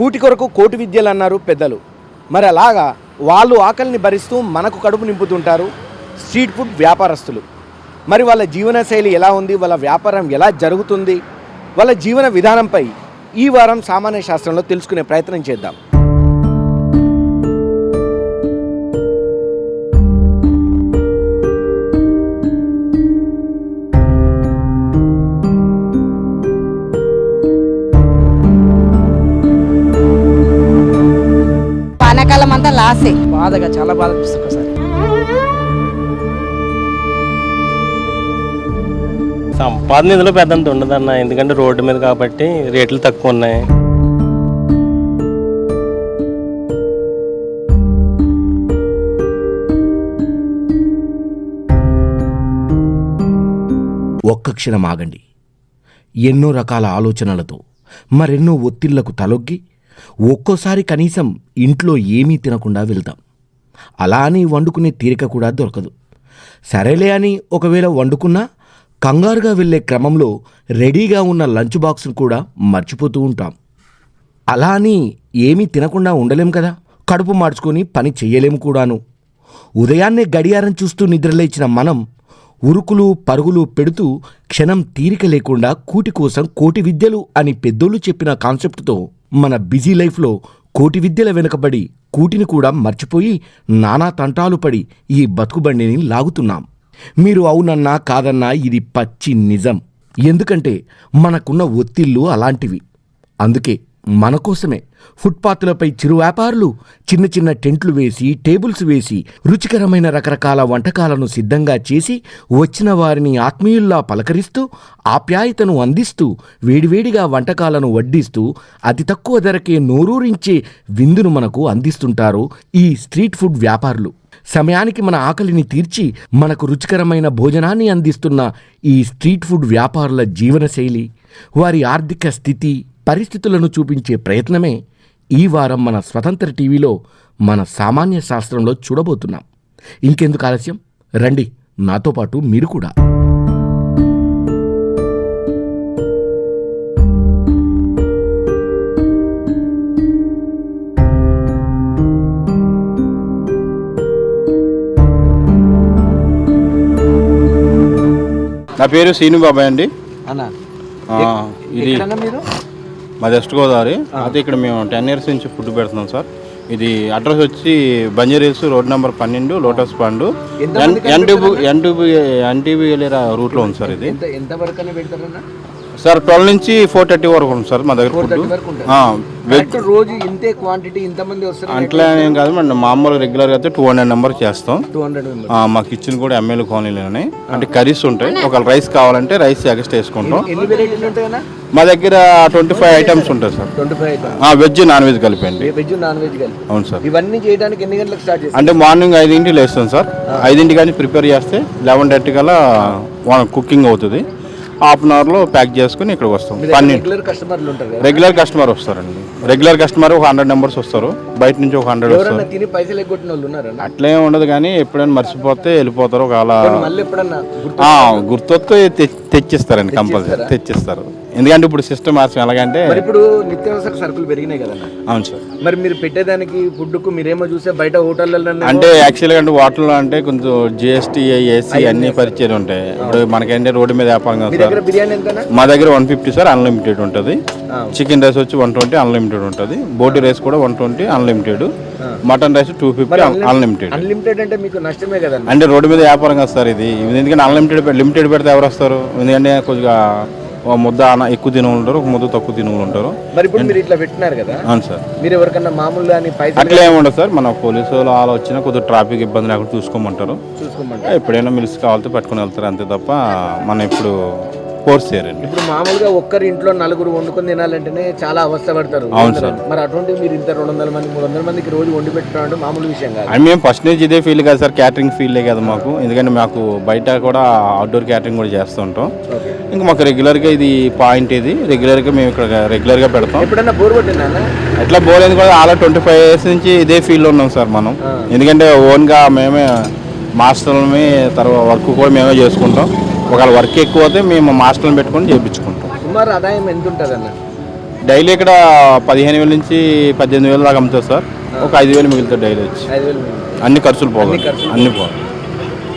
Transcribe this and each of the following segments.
కూటి కొరకు కోటి విద్యలు అన్నారు పెద్దలు. మరి అలాగా వాళ్ళు ఆకలిని భరిస్తూ మనకు కడుపు నింపుతుంటారు స్ట్రీట్ ఫుడ్ వ్యాపారస్తులు. మరి వాళ్ళ జీవనశైలి ఎలా ఉంది? వాళ్ళ వ్యాపారం ఎలా జరుగుతుంది? వాళ్ళ జీవన విధానంపై ఈ వారం సామాన్య శాస్త్రంలో తెలుసుకునే ప్రయత్నం చేద్దాం. అంతా లాసే. బాధగా చాలా బాధ అనిపిస్తుంది ఒకసారి. సంపాదన ఇందులో పెద్దంత ఉండదన్న. ఎందుకంటే రోడ్డు మీద కాబట్టి రేట్లు తక్కువ ఉన్నాయి. ఒక్క క్షణం ఆగండి. ఎన్నో రకాల ఆలోచనలతో మరెన్నో ఒత్తిళ్ళకు తలొగ్గి ఒక్కోసారి కనీసం ఇంట్లో ఏమీ తినకుండా వెళ్తాం. అలా అని వండుకునే తీరిక కూడా దొరకదు. సరేలే అని ఒకవేళ వండుకున్నా కంగారుగా వెళ్ళే క్రమంలో రెడీగా ఉన్న లంచ్ బాక్స్ను కూడా మర్చిపోతూ ఉంటాం. అలా అని ఏమీ తినకుండా ఉండలేం కదా. కడుపు మార్చుకొని పని చేయలేము కూడాను. ఉదయాన్నే గడియారం చూస్తూ నిద్రలేచిన మనం ఉరుకులు పరుగులు పెడుతూ క్షణం తీరిక లేకుండా కూటి కోసం కోటి విద్యలు అని పెద్దోళ్ళు చెప్పిన కాన్సెప్ట్తో మన బిజీ లైఫ్లో కోటి విద్యల వెనుకబడి కూటిని కూడా మర్చిపోయి నానా తంటాలు పడి ఈ బతుకుబండిని లాగుతున్నాం. మీరు అవునన్నా కాదన్నా ఇది పచ్చి నిజం. ఎందుకంటే మనకున్న ఒత్తిళ్ళు అలాంటివి. అందుకే మన కోసమే. ఫుట్పాత్లపై చిరు వ్యాపారులు చిన్న చిన్న టెంట్లు వేసి టేబుల్స్ వేసి రుచికరమైన రకరకాల వంటకాలను సిద్ధంగా చేసి వచ్చిన వారిని ఆత్మీయుల్లా పలకరిస్తూ ఆప్యాయతను అందిస్తూ వేడివేడిగా వంటకాలను వడ్డిస్తూ అతి తక్కువ ధరకే నోరూరించే విందును మనకు అందిస్తుంటారు ఈ స్ట్రీట్ ఫుడ్ వ్యాపారులు. సమయానికి మన ఆకలిని తీర్చి మనకు రుచికరమైన భోజనాన్ని అందిస్తున్న ఈ స్ట్రీట్ ఫుడ్ వ్యాపారుల జీవనశైలి వారి ఆర్థిక స్థితి పరిస్థితులను చూపించే ప్రయత్నమే ఈ వారం మన స్వతంత్ర టీవీలో మన సామాన్య శాస్త్రంలో చూడబోతున్నాం. ఇంకెందుకు ఆలస్యం? రండి నాతో పాటు మీరు కూడా. నా పేరు శ్రీను బాబాయ్ అండి. అన్న ఇది మీరు మా వెస్ట్ గోదావరి. అయితే ఇక్కడ మేము టెన్ ఇయర్స్ నుంచి ఫుడ్ పెడుతున్నాం సార్. ఇది అడ్రస్ వచ్చి బంజర్ హిల్స్ రోడ్ నెంబర్ పన్నెండు lotus pond. NTB NTB NTB రూట్లో ఉంది సార్ ఇది. ఎంత వరకు సార్ ట్వెల్వ్ నుంచి ఫోర్ థర్టీ వరకు ఉంది సార్ మా దగ్గర ఫుడ్. వెజ్ రోజు ఇంతే క్వాంటిటీ ఇంతమంది వస్తారు అట్లా ఏం కాదు మన మామూలు రెగ్యులర్గా అయితే టూ హండ్రెడ్ నెంబర్ చేస్తాం. టూ హండ్రెడ్ మా కిచెన్ కూడా ఎమ్మెల్యే కాలనీలోనే అంటే కర్రీస్ ఉంటాయి. ఒక రైస్ కావాలంటే రైస్ ఎక్స్ట్రా వేసుకుంటాం. మా దగ్గర ట్వంటీ ఫైవ్ ఐటమ్స్ ఉంటాయి sir. Twenty five veg non veg కలిపండి veg non veg కలిపి. అవును సార్. ఇవన్నీ చేయడానికి ఎన్ని గంటలకు స్టార్ట్ చేస్తారు? అంటే మార్నింగ్ ఐదింటికి లేస్తాం సార్. ఐదింటికి కానీ ప్రిపేర్ చేస్తే లెవెన్ థర్టీ కల్లా కుకింగ్ అవుతుంది. హాఫ్ అన్ అవర్లో ప్యాక్ చేసుకుని ఇక్కడికి వస్తాం. పన్నెండు. రెగ్యులర్ కస్టమర్ వస్తారండి. రెగ్యులర్ కస్టమర్ ఒక హండ్రెడ్ నెంబర్స్ వస్తారు. బయట నుంచి ఒక హండ్రెడ్ వస్తారు. అట్లే ఉండదు కానీ ఎప్పుడైనా మర్చిపోతే వెళ్ళిపోతారు. ఒకవేళ మళ్ళీ ఎప్పుడన్నా గుర్తు ఆ, గుర్తొస్తే తె- తెచ్చిస్తారండి కంపల్సరీ తెచ్చిస్తారు. ఎందుకంటే ఇప్పుడు సిస్టమ్ మార్చం ఎలాగంటే మరి ఇప్పుడు నిత్యావసర సరుకులు పెరిగినాయి కదన్న. అవును సార్. మరి మీరు పెట్టేదానికి ఫుడ్కు మీరేమో చూస్తే బయట హోటళ్ళలో అంటే యాక్చువల్గా అంటే వాటర్లో అంటే కొంచెం జిఎస్టీ ఏసీ అన్ని పరిచయాలు ఉంటాయి. ఇప్పుడు మనకంటే రోడ్డు మీద వ్యాపారం కదా మీ సార్ మా దగ్గర వన్ ఫిఫ్టీ సార్ అన్లిమిటెడ్ ఉంటుంది. చికెన్ రైస్ వచ్చి వన్ ట్వంటీ అన్లిమిటెడ్ ఉంటుంది. బోటి రైస్ కూడా one twenty unlimited. Mutton rice two fifty unlimited. Unlimited అంటే మీకు నష్టమే కదన్న. అంటే రోడ్డు మీద వ్యాపారం కదా సార్ ఇది. ఎందుకంటే అన్లిమిటెడ్ లిమిటెడ్ పెడితే ఎవరు వస్తారు? ఎందుకంటే కొద్దిగా ముద్ద ఎక్కువ తిన ఉంటారు ఒక ముద్ద తక్కువ తిన ఉంటారు. మరి ఇప్పుడు మీరు ఇట్లా పెట్టినారు కదా? అవును సార్. మీరు ఎవరికన్నా మామూలుగా అట్లా ఏమి ఉండదు సార్ మన పోలీసు వాళ్ళు అలా వచ్చినా కొద్దిగా ట్రాఫిక్ ఇబ్బంది లేకుండా చూసుకోమంటారు. చూసుకోమంటారు. ఎప్పుడైనా మిల్స్ కావాలితే పట్టుకుని వెళ్తారు అంతే తప్ప మనం ఇప్పుడు ఫోర్స్ చేయరండి. ఇప్పుడు మామూలుగా ఒక్కరి ఇంట్లో నలుగురు వండుకొని తినాలంటేనే చాలా అవస్థ పడతారు అవును సార్. మరి అటువంటి మీరు ఇంత రెండు వందల మంది మూడు వందల మందికి రోజు వండి పెట్టడం అంటే మామూలు విషయం కాదు. అండ్ మేము ఫస్ట్ నుంచి ఇదే ఫీల్ కాదు సార్ క్యాటరింగ్ ఫీల్డే కదా మాకు. ఎందుకంటే మాకు బయట కూడా అవుట్డోర్ క్యాటరింగ్ కూడా చేస్తుంటాం ఇంకా మాకు రెగ్యులర్గా ఇది పాయింట్ ఇది. రెగ్యులర్గా మేము ఇక్కడ రెగ్యులర్గా పెడతాం. ఎప్పుడన్నా బోర్ కొట్టినా ఎట్లా బోలేదు కూడా అలా ట్వంటీ ఫైవ్ ఇయర్స్ నుంచి ఇదే ఫీల్డ్లో ఉన్నాం సార్ మనం. ఎందుకంటే ఓన్గా మేమే మాస్టర్లమే తర్వాత వర్క్ కూడా మేమే చేసుకుంటాం. ఒకవేళ వర్క్ ఎక్కువ అయితే మేము మాస్టర్లను పెట్టుకొని చేయించుకుంటాం సుమారు ఆదాయం ఎంత ఉంటుంది అన్న? డైలీ ఇక్కడ పదిహేను వేల నుంచి పద్దెనిమిది వేల దాకా అమ్ముతారు సార్. ఒక ఐదు వేలు మిగులుతాయి డైలీ వచ్చి. ఐదు వేలు మిగులుతాయి. అన్ని ఖర్చులు ఖర్చులు అన్ని పోగా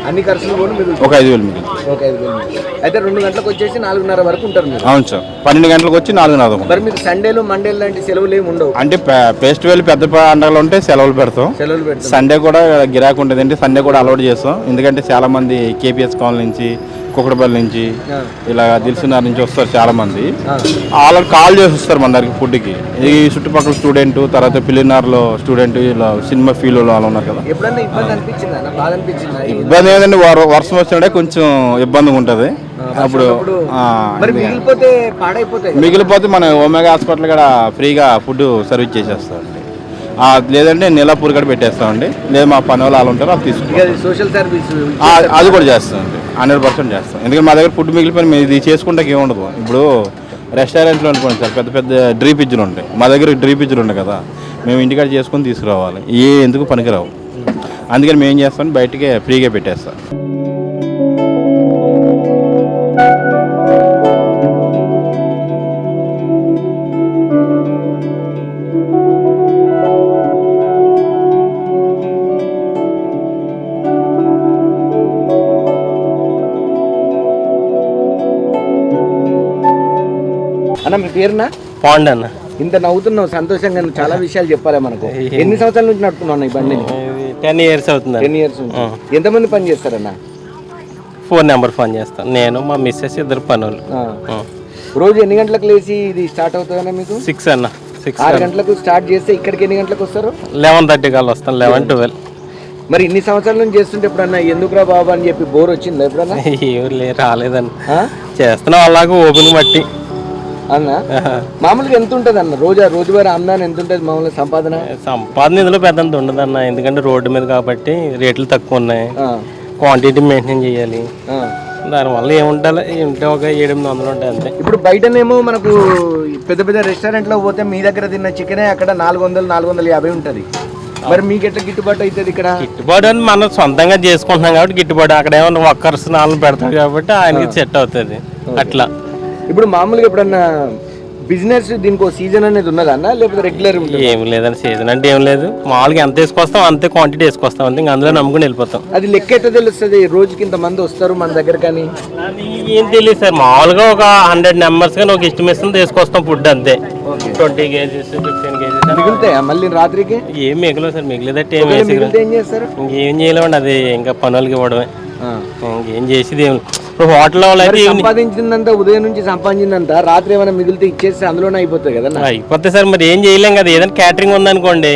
అన్ని ఖర్చులు కూడా ఒక ఐదు వేలు మిగులుతాయి. ఒక ఐదు వేలు మిగులుతాయి. అయితే రెండు గంటలకు వచ్చేసి నాలుగున్నర వరకు ఉంటారు మీరు. అవును సార్. పన్నెండు గంటలకు వచ్చి నాలుగున్నర దాకా. మరి మీకు సండేలు మండేలు లాంటి సెలవులు ఏమి ఉండవు. అంటే ఫెస్టివల్ పెద్ద పండుగలు ఉంటే సెలవులు పెడతాం. సెలవులు పెడతారు సండే కూడా గిరాకు ఉంటుంది. అంటే సండే కూడా అలవాటు చేస్తాం. ఎందుకంటే చాలా మంది కేపీఎస్ కాలనీ నుంచి కుక్కడపల్లి నుంచి. ఇలా దిల్సునార్ నుంచి వస్తారు చాలా మంది ఆ. వాళ్ళకి కాల్ చేసి వస్తారు మన దగ్గరికి ఫుడ్కి. ఈ చుట్టుపక్కల స్టూడెంట్ తర్వాత పిల్లినార్లో స్టూడెంట్ ఇలా సినిమా ఫీల్ వాళ్ళు ఉన్నారు కదా. ఇబ్బంది ఏంటంటే వర- వర్షం వచ్చినప్పుడే కొంచెం ఇబ్బందిగా ఉంటుంది. అప్పుడు మిగిలిపోతే మన ఒమేగా హాస్పిటల్ కూడా ఫ్రీగా ఫుడ్ సర్వీస్ చేసేస్తామండి ఆ, లేదంటే నీలాపూర్ కూడా పెట్టేస్తామండి. లేదు మా పని వాళ్ళు ఉంటారు అది తీసుకుంటాం. అది సోషల్ సర్వీస్ అది కూడా చేస్తామండి. హండ్రెడ్ పర్సెంట్ చేస్తాం. ఎందుకంటే మా దగ్గర ఫుడ్ మిగిలిపోయి మేము ఇది చేసుకుంటే ఏముండదు ఇప్పుడు రెస్టారెంట్లో అనుకోండి సార్ పెద్ద పెద్ద డ్రీ పిజ్జులు ఉంటాయి. మా దగ్గర డ్రీ పిజ్జులు ఉంటాయి కదా. మేము ఇంటికాడ చేసుకొని తీసుకురావాలి. ఏ ఎందుకు పనికిరావు. అందుకని మేము ఏం చేస్తాం బయటికే ఫ్రీగా పెట్టేస్తాం. అన్న మీ పేరునా? పాండ్ అన్న. ఇంత నవ్వుతున్నావు సంతోషంగా చాలా విషయాలు చెప్పాలి మనకు. ఎన్ని సంవత్సరాల నుంచి నడుపుతున్నావు ఈ బండిని? టెన్ ఇయర్స్ అవుతుంది టెన్ ఇయర్స్ ఎంతమంది పని చేస్తారన్న? ఫోన్ నెంబర్ ఫోన్ చేస్తాను నేను మా మిస్సెస్ ఇద్దరు పనులు. రోజు ఎన్ని గంటలకు లేచి ఇది స్టార్ట్ అవుతుందన్న మీకు? సిక్స్ అన్న. సిక్స్ ఆరు గంటలకు స్టార్ట్ చేస్తే ఇక్కడికి ఎన్ని గంటలకు వస్తారు? లెవెన్ థర్టీ కల్లా వస్తాను. లెవెన్ ట్వెల్వ్ మరి ఇన్ని సంవత్సరాల నుంచి చేస్తుంటే ఎప్పుడన్నా ఎందుకురా బాబు అని చెప్పి బోర్ వచ్చిందా ఎప్పుడన్నా? ఎవరు రాలేదన్న? చేస్తున్నాం అలాగే ఓపెన్ బట్టి. అన్న? మామూలుగా ఎంత ఉంటుంది అన్న? రోజు రోజువారీ ఆమ్దాన్ ఎంత ఉంటుంది మామూలుగా సంపాదన? సంపాదన ఇందులో పెద్దంత ఉండదన్న ఎందుకంటే రోడ్డు మీద కాబట్టి రేట్లు తక్కువ ఉన్నాయి. క్వాంటిటీ మెయింటైన్ చేయాలి. దానివల్ల ఏముంటాలి ఉంటే ఒక ఏడెనిమిది వందలు ఉంటాయి అంతే. ఇప్పుడు బయటనేమో మనకు పెద్ద పెద్ద రెస్టారెంట్లో పోతే మీ దగ్గర తిన్న చికెనే అక్కడ నాలుగు వందలు నాలుగు వందల యాభై ఉంటుంది. మరి మీకు ఎట్లా గిట్టుబాటు అవుతుంది ఇక్కడ? గిట్టుబాటు అని మనం సొంతంగా చేసుకుంటున్నాం కాబట్టి గిట్టుబాటు. అక్కడ ఏమన్నా వర్కర్స్ నాలుగు పెడతాడు కాబట్టి ఆయనకి సెట్ అవుతుంది. అట్లా. ఇప్పుడు మామూలుగా ఎప్పుడన్నా బిజినెస్ దీనికి సీజన్ అనేది ఉన్నదా అన్న? లేకపోతే రెగ్యులర్ ఏం లేదని సీజన్ అంటే ఏం లేదు. మామూలుగా ఎంత వేసుకొస్తాం అంతే క్వాంటిటీ వేసుకొస్తాం. అంతే ఇంకా అందులో నమ్ముకుని వెళ్ళిపోతాం. అది లెక్క ఎట్లా తెలుస్తుంది? రోజుకి ఇంత మంది వస్తారు మన దగ్గర కానీ? ఏం తెలియదు సార్. మామూలుగా ఒక హండ్రెడ్ నెంబర్స్ కానీ ఒక ఇష్టమేస్తుంది తీసుకొస్తాం ఫుడ్ అంతే. ట్వంటీ కేజీస్ ఫిఫ్టీన్ కేజీస్ మిగులుతాయా మళ్ళీ రాత్రికి? ఏం మిగలవు సార్. మిగిలేదట్టు ఏం చేస్తారు? ఇంకేం చేయలేమండి అది ఇంకా పనులకి ఇవ్వడమే. ఇంకేం చేసేది ఏం ఇప్పుడు హోటల్ వాళ్ళు అయితే మరి ఈవినింగ్ సంపాదించిందంతా ఉదయం నుంచి సంపాదించిందంతా రాత్రి ఏమైనా మిగిలితే ఇచ్చేస్తే అందులోనే అయిపోతుంది కదా అయిపోతే సార్ మరి ఏం చేయలేం కదా ఏదైనా క్యాటరింగ్ ఉందనుకోండి.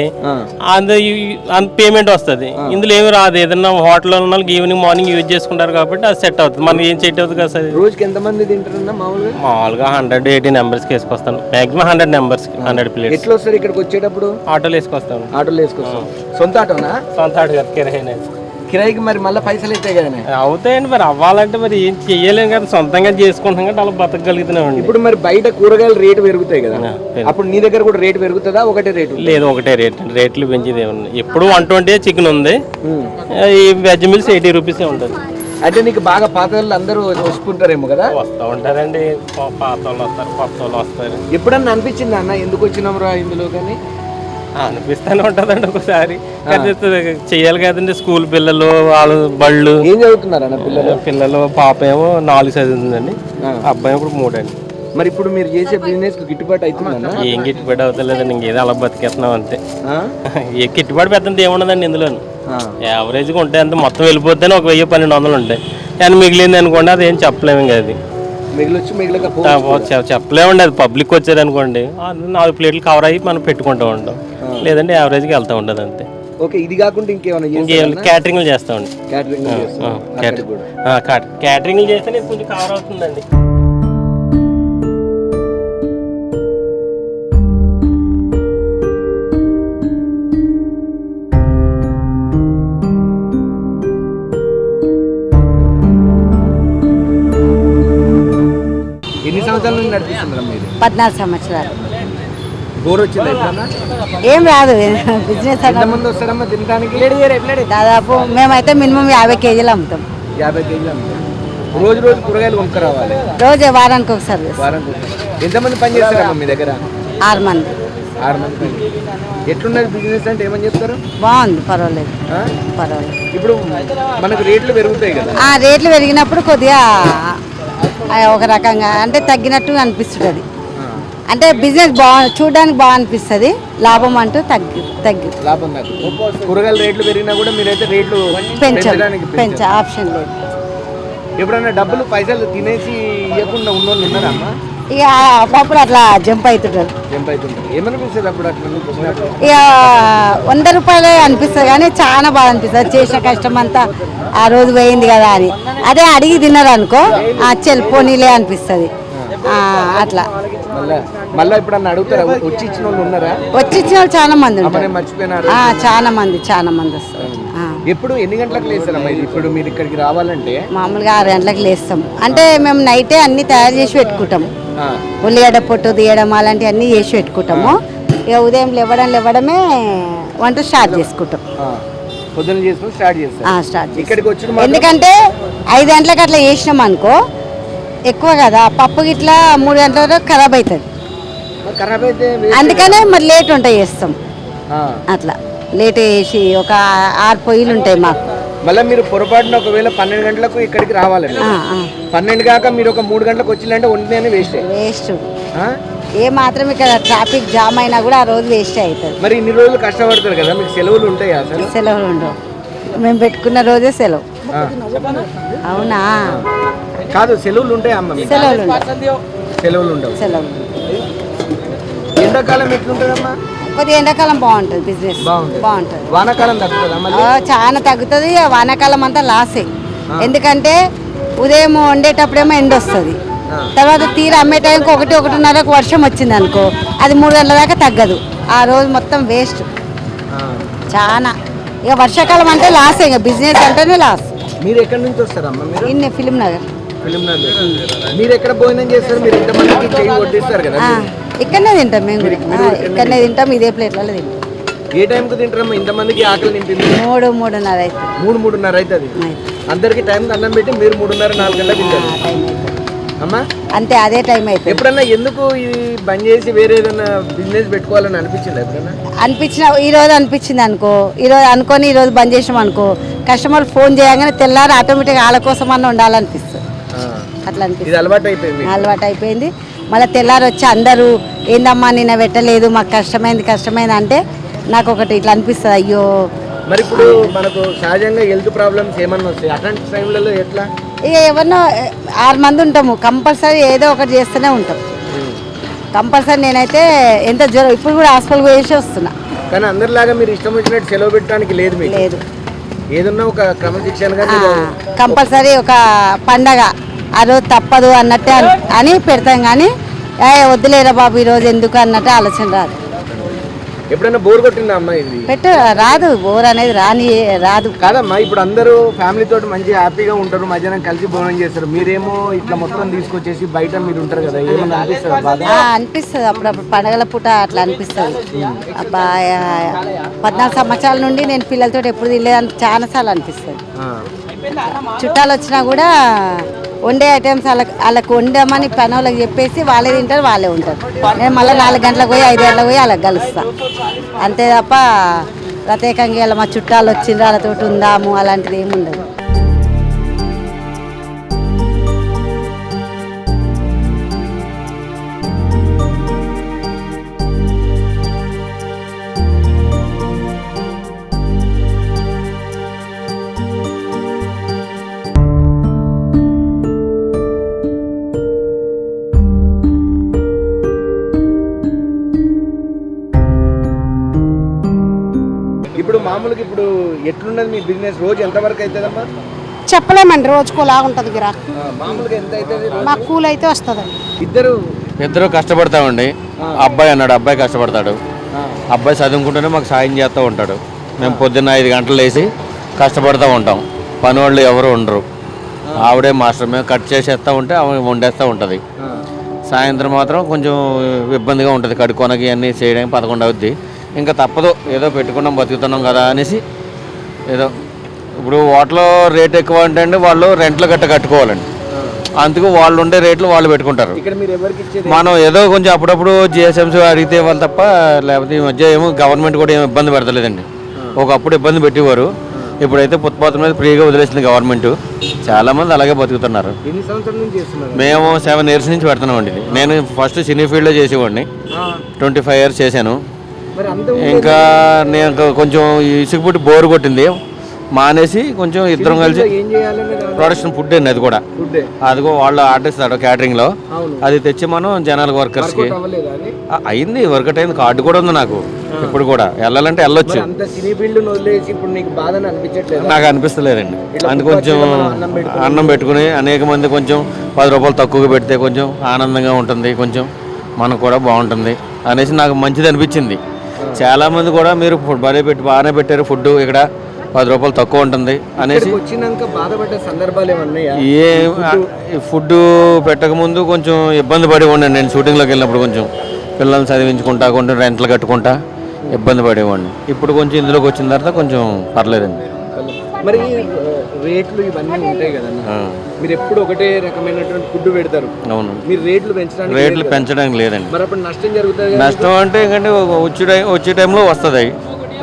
అంత పేమెంట్ వస్తుంది. ఇందులో ఏమి రాదు ఏదైనా హోటల్లో ఉన్న ఈవినింగ్ మార్నింగ్ యూజ్ చేసుకుంటారు కాబట్టి అది సెట్ అవుతుంది. మనకి ఏం సెట్ అవుతుంది కదా సార్? రోజుకి ఎంతమంది తింటారన్నా మామూలుగా? మామూలుగా హండ్రెడ్ ఎయిటీ నెంబర్స్కి వేసుకొస్తాను. మాక్సిమం హండ్రెడ్ నెంబర్స్కి హండ్రెడ్ ప్లేట్స్ ఎట్లా వస్తారు ఇక్కడికి వచ్చేటప్పుడు? ఆటోలో వేసుకొస్తాను. ఆటోలో వేసుకొస్తాం సొంత ఆటోనా? సొంత ఆటో గారు కిరాయినా కిరాయికి మరి మళ్ళీ పైసలు అవుతాయి కదనే? అవుతాయండి మరి అవ్వాలంటే మరి ఏం చెయ్యలేం కదా సొంతంగా చేసుకుంటాం కాబట్టి అలా బతకగలుగుతున్నామండి. ఇప్పుడు మరి బయట కూరగాయలు రేటు పెరుగుతాయి కదా. అప్పుడు నీ దగ్గర కూడా రేటు పెరుగుతుందా? ఒకటే రేటు లేదు ఒకటే రేట్ రేట్లు పెంచేది ఏమన్నా ఎప్పుడు వన్ ట్వంటీ చికెన్ ఉంది. ఈ వెజ్ మిల్స్ ఎయిటీ రూపీసే ఉంటుంది. అంటే నీకు బాగా పాత వాళ్ళు అందరూ వస్తుంటారేమో కదా? వస్తూ ఉంటారండి పాత వాళ్ళు వస్తారు కొత్త వాళ్ళు వస్తారు. ఎప్పుడన్నా అనిపించింది అన్న? ఎందుకు వచ్చినాం రా ఇందులో కానీ అనిపిస్తూనే ఉంటుందండి ఒకసారి. కానీ చెయ్యాలి కదండి స్కూల్ పిల్లలు వాళ్ళు బళ్ళు. ఏం చదువుతున్నారు పిల్లలు? పిల్లలు పాప ఏమో నాలుగు చదువుతుందండి అబ్బాయి ఇప్పుడు మూడండి. మరి ఇప్పుడు మీరు చేసే బిజినెస్ గిట్టుబాటు అవుతుందన్న? ఏం గిట్టుబాటు అవుతలేదండి ఇంకేదో అలా బతికేస్తున్నాం అంతే? ఏ గిట్టుబాటు పెద్దంత ఏముండదండి ఇందులో. యావరేజ్గా ఉంటే అంత మొత్తం వెళ్ళిపోతేనే ఒక వెయ్యి పన్నెండు వందలు ఉంటాయి. కానీ మిగిలింది అనుకోండి అది ఏం చెప్పలేము ఇంకా అది. మిగిలొచ్చు మిగిలకపో చె- చెప్పలేమండి అది పబ్లిక్ వచ్చారనుకోండి. నాలుగు ప్లేట్లు కవర్ అయ్యి మనం పెట్టుకుంటూ ఉంటాం లేదంటే యావరేజ్గా వెళ్తూ ఉండదు అంతే. ఓకే ఇది కాకుండా ఇంకేమైనా ఇంకేం క్యాటరింగ్లు చేస్తామండి క్యాటరింగ్ క్యాటరింగ్ క్యాటరింగ్లు చేస్తేనే కొంచెం కవర్ అవుతుందండి. ఎన్ని సంవత్సరాల నుంచి నడిపిస్తున్నారు మీరు? పద్నాలుగు సంవత్సరాలు. బోర్ వచ్చింది ఎప్పుడన్నా ఏం రాదు బిజినెస్ అన్న ఎంతమంది వస్తారమ్మా తినడానికి దాదాపు మేమైతే మినిమం యాభై కేజీలు అమ్ముతాం యాభై కేజీలు అమ్ముతారు. రోజు రోజు కూరగాయలు కొనుక్క రావాలి రోజు వారానికి ఒకసారి. వారానికి ఒకసారి. ఎంతమంది పని చేస్తారమ్మా మీ దగ్గర ఆరు మంది ఆరు మంది. ఎట్లున్నది బిజినెస్ అంటే ఏమని చెప్తారు బాగుంది పర్వాలేదు? పర్వాలేదు ఇప్పుడు మనకు రేట్లు పెరుగుతాయి కదా ఆ రేట్లు పెరిగినప్పుడు కొద్దిగా ఆ, ఒక రకంగా అంటే తగ్గినట్టు అనిపిస్తుంది. అంటే బిజినెస్ బాగా చూడడానికి బాగా అనిపిస్తుంది లాభం అంటూ తగ్గి తగ్గి లాభం కూరగాయల రేట్లు పెరిగినా కూడా మీరైతే రేట్లు పెంచాలి పెంచడానికి పెంచ. ఆప్షన్ లేదు. ఎప్పుడన్నా డబ్బులు పైసలు తినేసి ఇవ్వకుండా అమ్మా? ఇక అప్పుడు అట్లా జంప్ అవుతుంటారు జంప్ అవుతుంటారు ఏమనిపిస్తుంది అప్పుడు అట్లా మీకు వచ్చినప్పుడు? ఇక వంద రూపాయలే అనిపిస్తుంది కానీ చాలా బాగా అనిపిస్తుంది. చేసిన కష్టం అంతా ఆ రోజు పోయింది కదా అని. అదే అడిగి తిన్నారు అనుకో ఆ చెల్ పోనీలే అనిపిస్తుంది. అట్లా. మళ్ళా మళ్ళా ఎప్పుడన్నా అడుగుతారా? వచ్చి ఇచ్చిన వాళ్ళు ఉన్నారా? వచ్చి ఇచ్చిన వాళ్ళు చాలా మంది ఉంటారు. మర్చిపోయినారు. ఆ, చాలా మంది చాలా మంది వస్తారు. ఆ. ఎప్పుడు ఎన్ని గంటలకు లేస్తారమ్మా ఇది? ఇప్పుడు మీరు ఇక్కడికి రావాలంటే? మామూలుగా ఆరు గంటలకు లేస్తాం. అంటే మేము నైటే అన్ని తయారు చేసి పెట్టుకుంటాం. ఆ, ఉల్లిగడ్డ పొట్టు తీయడం అలాంటివి అన్నీ చేసి పెట్టుకుంటాము. ఇక ఉదయం లేవడం లేవడమే వంట స్టార్ట్ చేసుకుంటాం. ఆ. పొద్దున చేసుకుని స్టార్ట్ చేస్తారు. ఆ, స్టార్ట్ చేస్తాం. ఇక్కడికి వచ్చిన ఎందుకంటే ఐదు గంటలకు అట్లా చేసినాం అనుకో ఎక్కువ కదా పప్పు గిట్లా మూడు గంటల వరకు ఖరాబ్ అవుతుంది ఖరాబ్ అయితే అందుకనే మరి లేట్ ఉంటాయి చేస్తాం. అట్లా. లేట్ చేసి ఒక ఆరు పొయ్యిలు ఉంటాయి మాకు. మళ్ళీ మీరు పొరపాటున ఒకవేళ పన్నెండు గంటలకు ఇక్కడికి రావాలండి. పన్నెండు కాక మీరు ఒక మూడు గంటలకు వచ్చిందంటే వండినే వేస్టే. వేస్ట్? ఏ మాత్రం ఇక్కడ ట్రాఫిక్ జామ్ అయినా కూడా ఆ రోజు వేస్ట్ అవుతుంది. మరి ఇన్ని రోజులు కష్టపడతారు కదా మీకు సెలవులు ఉంటాయా సెలవులు ఉండవు. మేము పెట్టుకున్న రోజే సెలవు. అవునా? కాదు సెలవులు ఉంటాయా అమ్మ? సెలవులు సెలవులు ఉండవు. సెలవులు ఎండాకాలం ఎట్లుంటుందమ్మా? కొద్దిగా ఎండాకాలం బాగుంటుంది బిజినెస్ బాగుంటుంది. వానాకాలం చాలా తగ్గుతుంది వానాకాలం అంతా లాసే ఎందుకంటే ఉదయం వండేటప్పుడేమో ఎండ వస్తుంది. తర్వాత తీర అమ్మే టైంకి ఒకటి ఒకటిన్నరకు వర్షం వచ్చింది అనుకో అది మూడు గంటల దాకా తగ్గదు. ఆ రోజు మొత్తం వేస్ట్. చాలా ఇక వర్షాకాలం అంటే లాసే ఇక బిజినెస్ అంటేనే లాస్ మీరు ఎక్కడి నుంచి వస్తారమ్మా మీరు? ఫిలిం నగర్ ఫిలిం నగర్ మీరు ఎక్కడ భోజనం చేస్తారు? మీరు ఇంతమందికి చెయ్యి కొట్టిస్తారు కదా. ఇక్కడనే తింటాం మేము. కూడా ఇక్కడనే తింటాం ఇదే ప్లేట్లలో తింటాం. ఏ టైంకి తింటారమ్మా? ఇంతమందికి ఆకలి నింపింది మూడు మూడున్నర అవుతుంది మూడు మూడున్నర అవుతుంది. అందరికి టైం అన్నం పెట్టి మీరు మూడున్నర నాలుగు గంటలకు తింటారు. అమ్మా? అంతే అదే టైం అవుతుంది ఎప్పుడన్నా ఎందుకు ఇది బంద్ చేసి వేరే ఏదైనా బిజినెస్ పెట్టుకోవాలని అనిపించింది ఎప్పుడన్నా? అనిపించిన ఈ రోజు అనిపించింది అనుకో ఈ రోజు అనుకొని ఈ రోజు బంద్ చేసాం అనుకో కస్టమర్ ఫోన్ చేయగానే తెల్లారి ఆటోమేటిక్గా వాళ్ళ కోసం అన్న ఉండాలనిపిస్తుంది. అట్లా అనిపిస్తుంది. అలవాటు అయిపోయింది. అలవాటు అయిపోయింది మళ్ళీ తెల్లారి వచ్చి అందరూ ఏందమ్మా నిన్న పెట్టలేదు మాకు కష్టమైంది కష్టమైంది అంటే నాకు ఒకటి ఇట్లా అనిపిస్తుంది. అయ్యో. మరి ఇప్పుడు మనకు సహజంగా హెల్త్ ప్రాబ్లమ్స్ ఏమన్నా వస్తాయి? అట్లాంటి టైంలలో ఎట్లా? ఇక ఎవరినో ఆరు మంది ఉంటాము. కంపల్సరీ ఏదో ఒకటి చేస్తూనే ఉంటాం. కంపల్సరీ నేనైతే ఎంత జ్వరం ఇప్పుడు కూడా హాస్పిటల్ పోయేసి వస్తున్నా. కానీ అందరిలాగా మీరు ఇష్టం వచ్చినట్టు సెలవు పెట్టడానికి లేదు మీకు? లేదు. ఏదన్నా ఒక క్రమశిక్షణగా కంపల్సరీ ఒక పండగ. ఆ రోజు తప్పదు అన్నట్టే అన్- పెడతాం కానీ ఏ వద్దులేరా బాబు ఈరోజు ఎందుకు అన్నట్టు ఆలోచన రాదు. ఎప్పుడైనా బోర్ కొట్టిందా అమ్మా ఇది? పెట్టు రాదు బోర్ అనేది రాని రాదు. కాదమ్మా ఇప్పుడు అందరూ ఫ్యామిలీ తోటి మంచి హ్యాపీగా ఉంటారు మధ్యాహ్నం కలిసి భోజనం చేస్తారు. మీరేమో ఇట్లా మొత్తం తీసుకొచ్చేసి బయట మీరు ఉంటారు కదా ఏమన్నా అనిపిస్తుందా బాధ? అనిపిస్తుంది. అప్పుడప్పుడు పండగల పూట అట్లా అనిపిస్తుంది. అబ్బా పద్నాలుగు సంవత్సరాల నుండి నేను పిల్లలతో ఎప్పుడు తినలేదని చాలాసార్లు అనిపిస్తుంది. చుట్టాలు వచ్చినా కూడా వండే ఐటమ్స్ వాళ్ళకి వాళ్ళకి వండమని పని వాళ్ళకి చెప్పేసి వాళ్ళే తింటారు వాళ్ళే ఉంటారు. నేను మళ్ళీ నాలుగు గంటలకు పోయి ఐదు గంటలకు పోయి వాళ్ళకి కలుస్తా. అంతే తప్ప ప్రత్యేకంగా ఇలా మా చుట్టాలు వచ్చిండ్రు వాళ్ళతో ఉందాము అలాంటిది ఏమి ఉండదు ఎట్లున్నది మీ బిజినెస్? రోజు ఎంత వరకు అవుతుందమ్మా చెప్పలేమండి రోజుకోలా ఉంటుంది గిరా. మామూలుగా ఎంత అవుతుంది మా కూల్ అయితే వస్తుందండి ఇద్దరు? ఇద్దరు కష్టపడతామండి. అబ్బాయి అన్నాడు అబ్బాయి కష్టపడతాడు. అబ్బాయి చదువుకుంటూనే మాకు సాయం చేస్తూ ఉంటాడు. మేము పొద్దున్న ఐదు గంటలు లేచి కష్టపడుతూ ఉంటాం. పని వాళ్ళు ఎవరు ఉండరు. ఆవిడే మాస్టర్. మేము కట్ చేసేస్తూ ఉంటే ఆమె వండేస్తూ ఉంటుంది. సాయంత్రం మాత్రం కొంచెం ఇబ్బందిగా ఉంటుంది. కడుక్కొనకి అన్నీ చేయడానికి పదకొండు అవుద్ది. ఇంకా తప్పదు. ఏదో పెట్టుకున్నాం బతుకుతున్నాం కదా అనేసి ఏదో ఇప్పుడు హోటల్లో రేట్ ఎక్కువ అంటే అండి వాళ్ళు రెంట్లు గట్ట కట్టుకోవాలండి. అందుకు వాళ్ళు ఉండే రేట్లు వాళ్ళు పెట్టుకుంటారు. మనం ఏదో కొంచెం అప్పుడప్పుడు జిఎస్ఎంసీ అడిగితే వాళ్ళు తప్ప లేకపోతే ఈ మధ్య ఏమో గవర్నమెంట్ కూడా ఏమి ఇబ్బంది పెడతలేదండి. ఒకప్పుడు ఇబ్బంది పెట్టేవారు. ఇప్పుడైతే పుత్పాతం మీద ఫ్రీగా వదిలేసింది గవర్నమెంట్ చాలా మంది అలాగే బతుకుతున్నారు. మేము సెవెన్ ఇయర్స్ నుంచి పెడుతున్నామండి. ఇది నేను ఫస్ట్ సినీ ఫీల్డ్లో చేసేవాడిని. ట్వంటీ ఫైవ్ ఇయర్స్ చేశాను. ఇంకా నేను కొంచెం ఇసుకుపుట్టి బోర్ కొట్టింది. మానేసి కొంచెం ఇద్దరం కలిసి ప్రొడక్షన్ ఫుడ్ అండి అది కూడా. అదిగో వాళ్ళు ఆర్డర్ ఇస్తారు క్యాటరింగ్లో అవును. అది తెచ్చి మనం జనాల వర్కర్స్కి అవ్వలేదా అని అయింది వర్కౌట్ అయింది కార్డు కూడా ఉంది నాకు. ఇప్పుడు కూడా. వెళ్ళాలంటే వెళ్ళొచ్చు. నీకు అనిపిస్తలేదండి. అది కొంచెం మనం అన్నం పెట్టుకుని- అన్నం పెట్టుకుని అనేక మంది కొంచెం పది రూపాయలు తక్కువగా పెడితే కొంచెం ఆనందంగా ఉంటుంది కొంచెం మనకు కూడా బాగుంటుంది అనేసి నాకు మంచిది అనిపించింది. చాలా మంది కూడా మీరు ఫుడ్ బాగా పెట్టి బాగానే పెట్టారు. ఫుడ్ ఇక్కడ పది రూపాయలు తక్కువ ఉంటుంది అనేసి ఏ ఫుడ్ పెట్టకముందు కొంచెం ఇబ్బంది పడి ఉండండి నేను షూటింగ్లోకి వెళ్ళినప్పుడు కొంచెం. పిల్లల్ని చదివించుకుంటా కొంచెం రెంట్లు కట్టుకుంటా ఇబ్బంది పడేవాడిని. ఇప్పుడు కొంచెం ఇందులోకి వచ్చిన తర్వాత కొంచెం పర్లేదండి. మరి రేట్లు ఇవన్నీ ఉంటాయి కదన్న. ఆ, మీరు ఎప్పుడు ఒకటే రకమైనటువంటి ఫుడ్ పెడతారు. అవును. మీరు రేట్లు పెంచడానికి రేట్లు. పెంచడానికి లేదండి. మరి అప్పుడు నష్టం జరుగుతుంది. నష్టం అంటే ఏంటంటే వచ్చే టైం వచ్చే టైంలో వస్తుంది.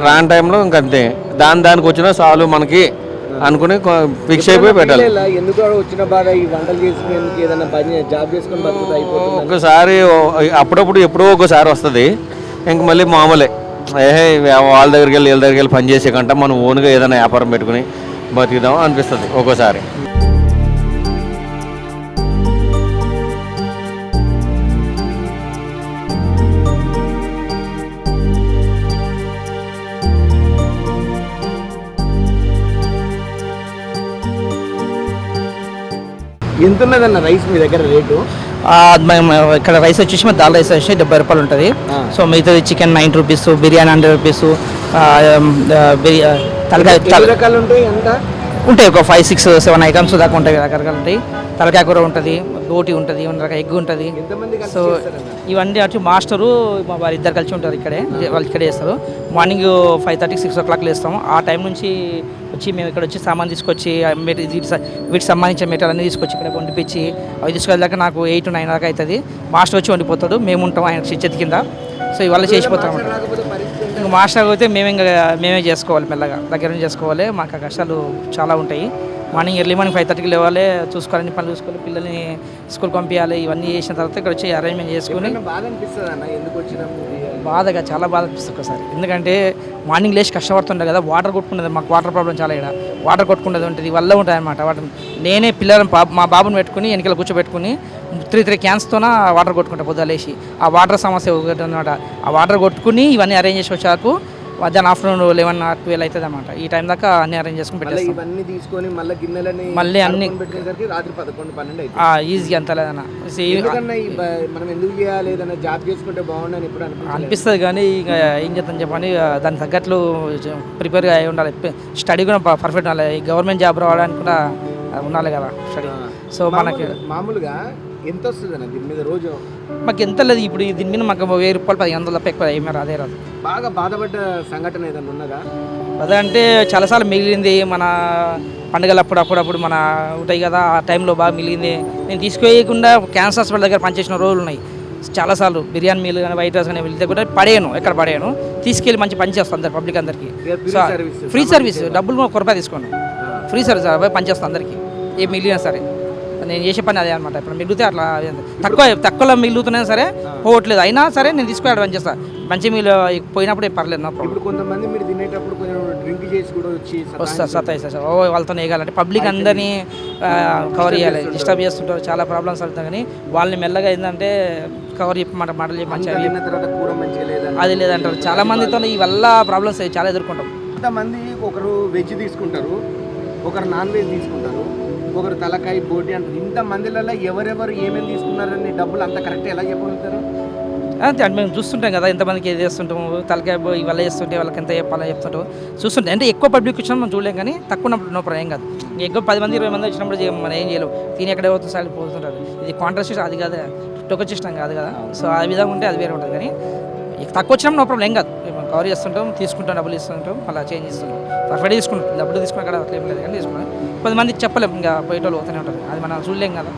రాని టైంలో ఇంకంతే దాని దానికి వచ్చినా చాలు మనకి అనుకుని ఫిక్స్ అయిపోయి పెట్టాలి. ఎందుకు వచ్చిన బాధ ఈ వంటలు చేసుకునేందుకు ఏదైనా పని జాబ్ చేసుకుని బతుకుతా అయిపోతుంది ఒకసారి అప్పుడప్పుడు ఎప్పుడో ఒకసారి వస్తుంది. ఇంక మళ్ళీ మామూలే. ఏహే వాళ్ళ దగ్గరికి వెళ్ళి వీళ్ళ దగ్గరికి వెళ్ళి పని చేసే కంటే మనం ఓన్గా ఏదైనా వ్యాపారం పెట్టుకుని బతుకుదాం అనిపిస్తుంది ఒక్కోసారి. ఎంత ఉన్నదన్న రైస్ మీ దగ్గర రేటు? ఇక్కడ రైస్ వచ్చేసి మా దాల్ రైస్ వచ్చి డెబ్బై రూపాయలు ఉంటుంది. సో మిగతాది chicken nine rupees biryani hundred rupees తలకాయ ఉంటాయి ఒక ఫైవ్ సిక్స్ సెవెన్ ఐటమ్స్ దాకా ఉంటాయి రకరకాలు ఉంటాయి. తలకాయ కూర ఉంటుంది బోటి ఉంటుంది రకాల ఎగ్ ఉంటుంది. సో? ఇవన్నీ వచ్చి మాస్టరు మా వారి ఇద్దరు కలిసి ఉంటారు ఇక్కడే వాళ్ళు ఇక్కడే చేస్తారు. Morning five thirty six o'clock లేస్తాము. ఆ టైం నుంచి వచ్చి మేము ఇక్కడ వచ్చి సామాన్ తీసుకొచ్చి వీటికి సంబంధించిన మెటీరియల్ అన్ని తీసుకొచ్చి ఇక్కడ వండిపించి అవి తీసుకెళ్ళాక నాకు ఎయిట్ నైన్ దాకా అవుతుంది. మాస్టర్ వచ్చి వండిపోతాడు. మేము ఉంటాం ఆయన చేతి కింద. సో ఇవాళ చేసిపోతాం ఇంక మాస్టర్ అయితే మేమే ఇంకా మేమే చేసుకోవాలి మెల్లగా. దగ్గర నుంచి చేసుకోవాలి. మాకు కష్టాలు చాలా ఉంటాయి. మార్నింగ్ ఎర్లీ మార్నింగ్ ఫైవ్ థర్టీకి లేవాలి. చూసుకోవాలి అన్ని పనులు చూసుకోవాలి పిల్లల్ని స్కూల్ పంపించాలి. ఇవన్నీ చేసిన తర్వాత ఇక్కడ వచ్చి అరేంజ్మెంట్ చేసుకుని? బాధగా చాలా బాధ అనిపిస్తుంది ఒకసారి. ఎందుకంటే మార్నింగ్ లేచి కష్టపడుతుండే కదా వాటర్ కొట్టుకునేది మాకు వాటర్ ప్రాబ్లం చాలా ఇక్కడ వాటర్ కొట్టుకునేది ఉంటుంది వల్ల ఉంటుంది అనమాట వాటర్ నేనే పిల్లలను మా బాబుని పెట్టుకుని వెనకాల కూర్చోబెట్టుకుని త్రీ త్రీ క్యాన్స్తోన వాటర్ కొట్టుకుంటా పొద్దున లేచి. ఆ వాటర్ సమస్య ఒకటి అనమాట ఆ వాటర్ కొట్టుకుని ఇవన్నీ అరేంజ్ చేసి వచ్చాకు. మధ్యాహ్నం ఆఫ్టర్నూన్ లెవెన్ ట్వెల్వ్ అవుతుంది అనమాట ఈ టైం దాకా అన్ని అరేంజ్ చేసుకుని పెట్టేస్తాం. ఇవన్నీ తీసుకొని మళ్ళీ గిన్నెలని మళ్ళీ అన్ని- రాత్రి పదకొండు పన్నెండు ఈజీగా అంత లేదన్న. మనం ఎందుకు చేయాలి? ఏదైనా జాబ్ చేసుకుంటే బాగుండని ఎప్పుడు అనిపించలేదు. అనిపిస్తుంది కానీ ఇక ఏం చేద్దాం చెప్పండి. ఇక దానికి తగ్గట్లు ప్రిపేర్గా అయి ఉండాలి. స్టడీ కూడా పర్ఫెక్ట్ ఉండాలి. ఈ గవర్నమెంట్ జాబ్ రావడానికి కూడా ఉండాలి కదా స్టడీ. సో మనకి మామూలుగా ఎంత వస్తుంది అన్న దీని మీద రోజు మాకు ఎంత లేదు. ఇప్పుడు దీని మీద మాకు వెయ్యి రూపాయలు పదిహేను వందల తప్ప ఎక్కువ ఏమీ రాదే రాదు. బాగా బాధపడ్డ సంఘటన ఏదైనా ఉన్నదా? అదే అంటే చాలాసార్లు మిగిలింది మన పండుగలు అప్పుడు అప్పుడప్పుడు మన ఉంటాయి కదా ఆ టైంలో బాగా మిగిలింది. నేను తీసుకువేయకుండా క్యాన్సర్ హాస్పిటల్ దగ్గర పనిచేసిన రోజులు ఉన్నాయి. చాలాసార్లు బిర్యానీ మీల్ కానీ వైట్ రైస్ కానీ వెళ్తే కూడా పడేయను ఎక్కడ పడేయను. తీసుకెళ్ళి మంచి పని చేస్తాను అందరు పబ్లిక్ అందరికి. ఫ్రీ సర్వీస్ డబ్బులు ఒక రూపాయి తీసుకోను. ఫ్రీ సర్వీస్ పని చేస్తాను అందరికి. ఏ మిగిలినా సరే. నేను చేసే పని అదే అనమాట ఇప్పుడు మిగిలితే అట్లా. తక్కువ తక్కువలో మిగులుతున్నా సరే పోవట్లేదు. అయినా సరే నేను తీసుకుని పని చేస్తాను మంచి మీలు పోయినప్పుడు పర్లేదు నా ఇప్పుడు కొంతమంది మీరు తినేటప్పుడు డ్రింక్ చేసి కూడా వచ్చి సార్ ఓ వాళ్ళతో వేయగాలంటే పబ్లిక్ అందరినీ కవర్ చేయాలి. డిస్టర్బ్ చేస్తుంటారు. చాలా ప్రాబ్లమ్స్ అవుతాయి కానీ వాళ్ళని మెల్లగా ఏంటంటే కవర్ చెప్పి మాట మాటలు చెప్పి అది లేదంటారు. చాలా మందితో ఈ వల్ల ప్రాబ్లమ్స్ చాలా ఎదుర్కొంటాం. కొంతమంది ఒకరు వెజ్ తీసుకుంటారు ఒకరు నాన్ వెజ్ తీసుకుంటారు. ఒకరు తలకాయ బోటి అంటారు. ఇంత మందిలలో ఎవరెవరు ఏమేమి తీసుకున్నారని డబ్బులు అంత కరెక్ట్ ఎలా చెప్పగలుగుతారు? అంతే అంటే మేము చూస్తుంటాం కదా ఎంతమందికి ఏది చేస్తుంటాము తలకాయ ఇవాళ చేస్తుంటే వాళ్ళకి ఎంత చెప్పాలా చెప్తుంటాం చూస్తుంటే అంటే ఎక్కువ పబ్లిక్ వచ్చినా మనం చూడలేం కానీ తక్కువ ఉన్నప్పుడు ఉన్నప్పుడు ఏం కాదు. ఎక్కువ పది మంది ఇరవై మంది వచ్చినప్పుడు మనం ఏం చేయలేము తిని ఎక్కడ పోతుంది సార్ పోతుంటారు. ఇది కాంట్రాస్ట్ అది కాదు టొక్క కాదు కదా. సో ఆ విధంగా ఉంటే అది వేరే ఉంటుంది కానీ ఇక తక్కువ వచ్చినప్పుడు నో ప్రాబ్లం ఏం కాదు. కవర్ చేస్తుంటాం తీసుకుంటాం డబ్బులు ఇస్తుంటాం అలా చేంజ్ ఇస్తుంటాం పర్ఫెక్ట్ తీసుకుంటాం. డబ్బులు తీసుకున్నా కదా అట్లా ఏం లేదు కానీ తీసుకున్నాం. కొద్ది మందికి చెప్పలేం ఇంకా బయట వాళ్ళు పోతూనే ఉంటారు. అది మనం చూడలేం కదా.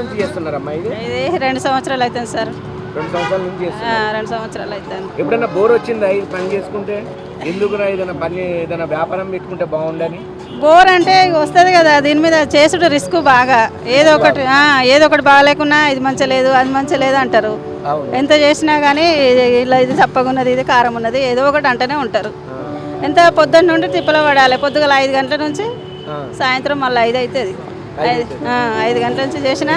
నుంచి చేస్తున్నారమ్మా ఇది? రెండు సంవత్సరాలు అవుతుంది సార్. రెండు సంవత్సరాల నుంచి రెండు సంవత్సరాలు అవుతుంది. ఎప్పుడైనా బోర్ వచ్చిందా పని చేసుకుంటే? ఎందుకు ఏదైనా పని ఏదైనా వ్యాపారం పెట్టుకుంటే బాగుండని బోర్ అంటే వస్తుంది కదా దీని మీద చేసుడు రిస్క్ బాగా. ఏదో ఒకటి ఏదో ఒకటి బాగాలేకున్నా ఇది మంచి లేదు అది మంచి లేదు అంటారు. ఎంత చేసినా కానీ ఇలా ఇది చప్పగున్నది ఇది కారం ఉన్నది ఏదో ఒకటి అంటూనే ఉంటారు. ఎంత పొద్దున్న నుండి తిప్పలు పడాలి పొద్దుగల ఐదు గంటల నుంచి. సాయంత్రం మళ్ళీ ఐదు అవుతుంది ఐదు గంటల నుంచి చేసినా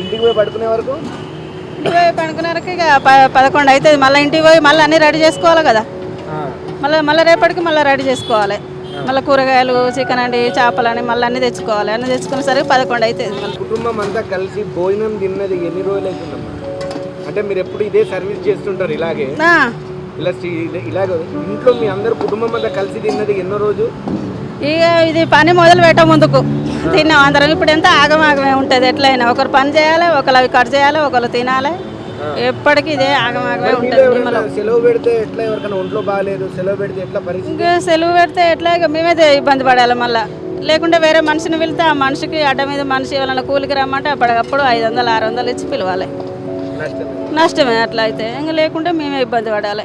ఇంటికి పోయి పడుకునే వరకు? ఇంటికి పోయి పడుకునేసరికి ఇక ప- పదకొండు అవుతుంది మళ్ళీ ఇంటికి పోయి మళ్ళీ అన్నీ రెడీ చేసుకోవాలి కదా. మళ్ళీ మళ్ళీ రేపటికి మళ్ళీ రెడీ చేసుకోవాలి. మళ్ళీ కూరగాయలు చికెన్ అండి చేపలని మళ్ళీ అన్నీ తెచ్చుకోవాలి. అన్నీ తెచ్చుకునేసరికి పదకొండు అవుతుంది మళ్ళీ. కుటుంబం అంతా కలిసి భోజనం తిన్నది ఎన్ని రోజులు అవుతుందమ్మా అంటే మీరు ఎప్పుడు ఇదే సర్వీస్ చేస్తుంటారు ఇలాగే? ఇలా- ఇలాగ ఇంట్లో మీ అందరు కుటుంబం అంతా కలిసి తిన్నది ఎన్నో రోజు ఇక ఇది పని మొదలు పెట్ట ముందుకు. తిన్నాం అందరం. ఇప్పుడు ఎంత ఆగమాగమే ఉంటుంది. ఎట్లయినా ఒకరు పని చేయాలి ఒకరు అవి కట్ చేయాలి ఒకరు తినాలి. ఎప్పటికీ ఇదే ఆగమాగమే ఉంటుంది నిమ్మలం. సెలవు పెడితే ఎట్లా ఎవరికైనా ఒంట్లో బాగాలేదు సెలవు పెడితే ఎట్లా పరిస్థితి? ఇంకా సెలవు పెడితే ఎట్లా ఇక మేమే ఇబ్బంది పడాలి మళ్ళీ. లేకుంటే వేరే మనిషిని వెళ్తే ఆ మనిషికి అడ్డ మీద మనిషి ఎవరైనా కూలికి రమ్మంటే అప్పటికప్పుడు ఐదు వందలు ఆరు వందలు ఇచ్చి పిలవాలి. నష్టం నష్టమే అట్లా అయితే. ఇంకా లేకుంటే మేమే ఇబ్బంది పడాలి.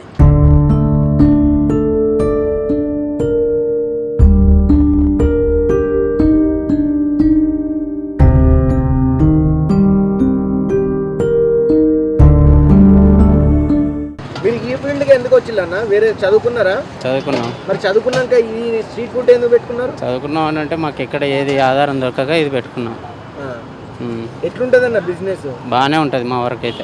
వచ్చిల్లన్న వేరే చదువుకున్నారా? చదువుకున్నాం. మరి చదువుకున్నాక ఈ స్ట్రీట్ ఫుడ్ ఎందుకు పెట్టుకున్నారు? చదువుకున్నాం అని అంటే మాకు ఎక్కడ ఏది ఆధారం దొరకక ఇది పెట్టుకున్నాం. ఎట్లుంటదన్న బిజినెస్? బాగానే ఉంటుంది మా వరకు అయితే.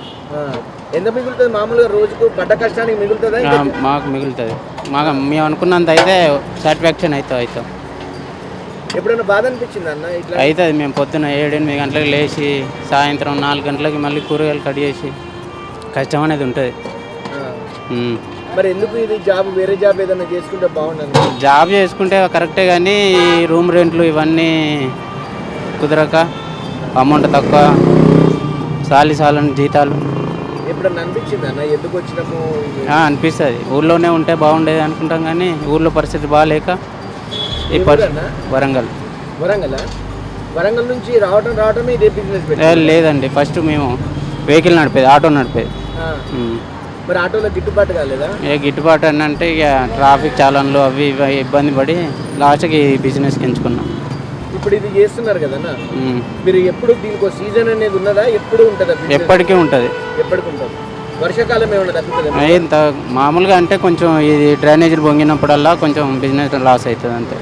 ఎంత మిగులుతుంది? మామూలుగా రోజుకు పడ్డ కష్టానికి మిగులుతుందా మాకు మిగులుతుంది. మాకు మేము అనుకున్నంత అయితే సాటిస్ఫాక్షన్ అవుతాం అవుతాం. ఎప్పుడైనా బాధ అనిపించింది అన్న ఇట్లా? అవుతుంది. మేము పొద్దున్న ఏడు ఎనిమిది గంటలకు లేచి సాయంత్రం నాలుగు గంటలకి మళ్ళీ కూరగాయలు కట్ చేసి కష్టం అనేది ఉంటుంది. మరి ఎందుకు ఇది జాబ్ వేరే జాబ్ ఏదైనా చేసుకుంటే బాగుండదు? జాబ్ చేసుకుంటే కరెక్టే కానీ రూమ్ రెంట్లు ఇవన్నీ కుదరక అమౌంట్ తక్కువ సాలి సాలని జీతాలు. ఎప్పుడన్నా అనిపించింది అన్న? ఎందుకు వచ్చినాము? ఆ, అనిపిస్తుంది. ఊళ్ళోనే ఉంటే బాగుండేది అనుకుంటాం కానీ ఊళ్ళో పరిస్థితి బాగాలేక ఈ? వరంగల్. వరంగల్? వరంగల్ నుంచి రావటం రావటమే ఇదే బిజినెస్ లేదండి. ఫస్ట్ మేము వెహికల్ నడిపేది ఆటో నడిపేది. మరి ఆటోలో గిట్టుబాటు కాలేదా? ఏ గిట్టుబాటు అని అంటే ఇక ట్రాఫిక్ చాలన్లు అవి ఇవి ఇబ్బంది పడి లాస్ట్కి ఈ బిజినెస్కి ఎంచుకున్నాం. ఇప్పుడు ఇది చేస్తున్నారు కదన్నా? ఉమ్. మీరు ఎప్పుడు దీనికి సీజన్ అనేది ఉన్నదా? ఎప్పుడు ఉంటుందా business? ఎప్పటికీ ఉంటుంది. ఎప్పటికి ఉంటుంది? వర్షాకాలం ఏమైనా తగ్గుతుంది ఇంత మామూలుగా అంటే కొంచెం ఇది డ్రైనేజీలు పొంగినప్పుడల్లా కొంచెం బిజినెస్ లాస్ అవుతుంది అంతే.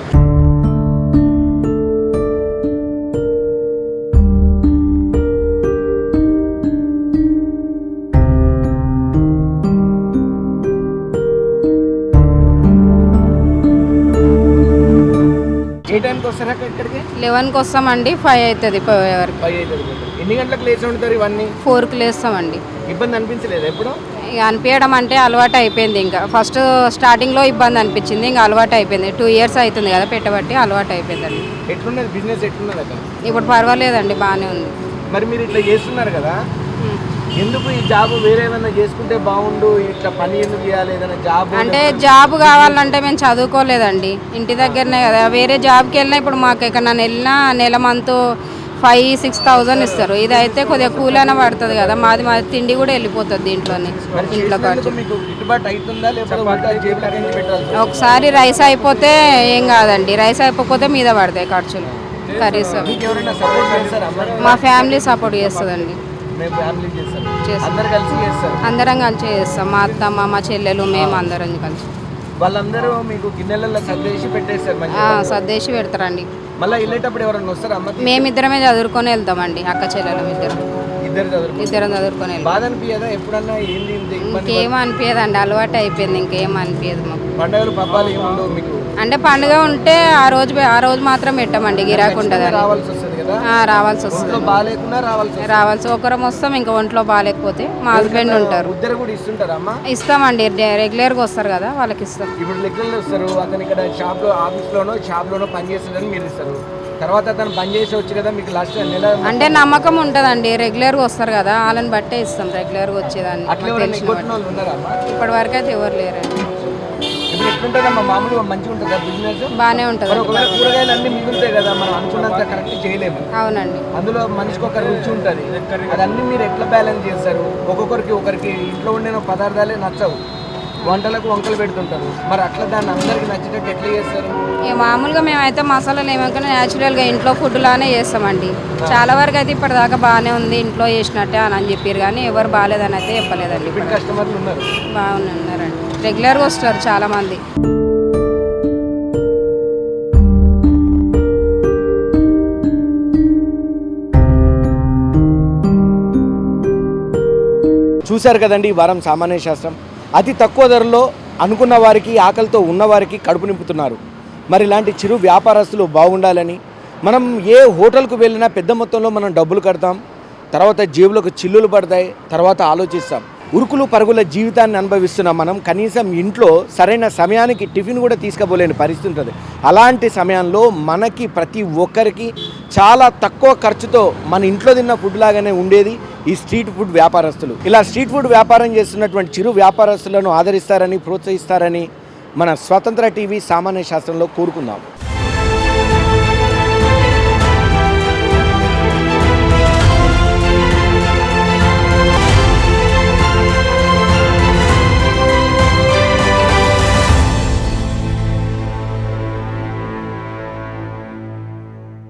ఏ టైంకి వస్తారా ఇక్కడికి? లెవెన్కి వస్తామండి ఫైవ్ అవుతుంది పోయే వరకు. ఫైవ్ అవుతుంది ఎన్ని గంటలకు లేచి ఉంటారు ఇవన్నీ? ఫోర్కి లేస్తామండి. ఇబ్బంది అనిపించలేదు ఎప్పుడు? ఇక అనిపించడం అంటే అలవాటు అయిపోయింది ఇంకా. ఫస్ట్ స్టార్టింగ్లో ఇబ్బంది అనిపించింది ఇంకా అలవాటు అయిపోయింది. టూ ఇయర్స్ అవుతుంది కదా పెట్టబట్టి అలవాటు అయిపోయిందండి. ఎట్లున్నది? బిజినెస్ ఎట్లున్నది అక్కడ ఇప్పుడు పర్వాలేదండి బాగానే ఉంది. మరి మీరు ఇట్లా చేస్తున్నారు కదా? ఎందుకు ఈ జాబ్ వేరే ఏమైనా చేసుకుంటే బాగుండు? ఇట్లా పని ఎందుకు చేయాలి? ఏదైనా జాబ్ అంటే జాబ్ కావాలంటే మేము చదువుకోలేదండి. ఇంటి దగ్గరనే కదా. వేరే జాబ్కి వెళ్ళినా ఇప్పుడు మాకు ఎక్కడ వెళ్ళినా నెల మంత్ ఫైవ్ సిక్స్ థౌజండ్ ఇస్తారు. ఇది అయితే కొద్దిగా కూలైనా పడుతుంది కదా. మాది మాది తిండి కూడా వెళ్ళిపోతుంది దీంట్లోనే ఇంట్లో ఖర్చు ఒకసారి రైస్ అయిపోతే ఏం కాదండి. రైస్ అయిపోతే మీద పడతాయి ఖర్చులు కర్రీస్ మా ఫ్యామిలీ సపోర్ట్ చేస్తుందండి. చేస్తాం. అందరు కలిసి చేస్తాం. మా అత్తమ్మ మా చెల్లెలు మేము అందరం కలిసి. వాళ్ళందరూ మీకు గిన్నెలలో సర్దేసి పెట్టేస్తారు సర్దేసి పెడతారండి. మళ్ళీ వెళ్ళేటప్పుడు ఎవరైనా వస్తారా మేమిద్దరమే చదువుకొని వెళ్తామండి అక్క చెల్లెలు ఇద్దరు. ఇద్దరు చదువు ఇద్దరం చదువుకొని బాధ అనిపించదా ఎప్పుడన్నా ఏంది ఇంకేం అనిపించదండి అలవాటు అయిపోయింది ఇంకేం అనిపించదు మాకు. పండుగలు పబ్బాలు ఏముండవు మీకు? అంటే పండుగ ఉంటే ఆ రోజు ఆ రోజు మాత్రం పెట్టమండి గిరాకు ఉంటుందని రావాల్సి వస్తుంది. రావాల్సి ఒకరం వస్తాం ఇంకా ఒంట్లో బాగాలేకపోతే మా హస్బెండ్ ఉంటారు. ఇస్తామండి రె- రెగ్యులర్గా వస్తారు కదా వాళ్ళకి ఇస్తాం. ఇప్పుడు వస్తారు. అతను ఇక్కడ షాప్లో ఆఫీస్ లోనో షాప్ లోనో పని చేస్తుందని మీరు ఇస్తారు. తర్వాత అతను పని చేసి వచ్చు కదా మీకు లాస్ట్ నెల అంటే నమ్మకం ఉంటుందండి రెగ్యులర్గా వస్తారు కదా వాళ్ళని బట్టే ఇస్తాం రెగ్యులర్గా వచ్చేదాన్ని. ఇప్పటి వరకు అయితే ఎవరు లేరండి. ఇప్పుడు ఎట్లుంటుందమ్మా? మామూలుగా మంచిగా ఉంటుందా బిజినెస్ బాగానే ఉంటుంది. ఒకవేళ కూరగాయలు అన్ని మిగులుతాయి కదా మనం అనుకున్నంత కరెక్ట్ చేయలేము. అవునండి. అందులో మనిషికి ఒక రుచి ఉంటుంది. అదన్నీ మీరు ఎట్లా బ్యాలెన్స్ చేస్తారు? ఒక్కొక్కరికి ఒకరికి ఇంట్లో ఉండిన పదార్థాలే నచ్చవు. వంటలకు వంకలు పెడుతుంటారు. మరి అట్లా దాన్ని అందరికి నచ్చేటట్టు ఎట్లా చేస్తారు? మామూలుగా మేమైతే మసాలాలు ఏమనుకున్నా న్యాచురల్గా ఇంట్లో ఫుడ్ లానే చేస్తామండి. చాలా వరకు అయితే ఇప్పటిదాకా బాగానే ఉంది ఇంట్లో చేసినట్టే అని అని చెప్పారు కానీ ఎవరు బాగాలేదని అయితే చెప్పలేదండి ఇప్పుడు కస్టమర్లు ఉన్నారు. బాగున్నారండి రెగ్యులర్గా వస్తారు చాలామంది. చూశారు కదండి ఈ వారం సామాన్య శాస్త్రం. అతి తక్కువ ధరలో అనుకున్న వారికి ఆకలితో ఉన్నవారికి కడుపు నింపుతున్నారు. మరి ఇలాంటి చిరు వ్యాపారస్తులు బాగుండాలని మనం ఏ హోటల్కు వెళ్ళినా పెద్ద మొత్తంలో మనం డబ్బులు కడతాం తర్వాత జేబులకు చిల్లులు పడతాయి తర్వాత ఆలోచిస్తాం. ఉరుకులు పరుగుల జీవితాన్ని అనుభవిస్తున్న మనం. కనీసం ఇంట్లో సరైన సమయానికి టిఫిన్ కూడా తీసుకుపోలేని పరిస్థితి ఉంటుంది. అలాంటి సమయంలో మనకి ప్రతి ఒక్కరికి చాలా తక్కువ ఖర్చుతో మన ఇంట్లో తిన్న ఫుడ్ లాగానే ఉండేది. ఈ స్ట్రీట్ ఫుడ్ వ్యాపారస్తులు. ఇలా స్ట్రీట్ ఫుడ్ వ్యాపారం చేస్తున్నటువంటి చిరు వ్యాపారస్తులను ఆదరిస్తారని ప్రోత్సహిస్తారని మన స్వతంత్ర టీవీ సామాన్య శాస్త్రంలో కోరుకుందాం.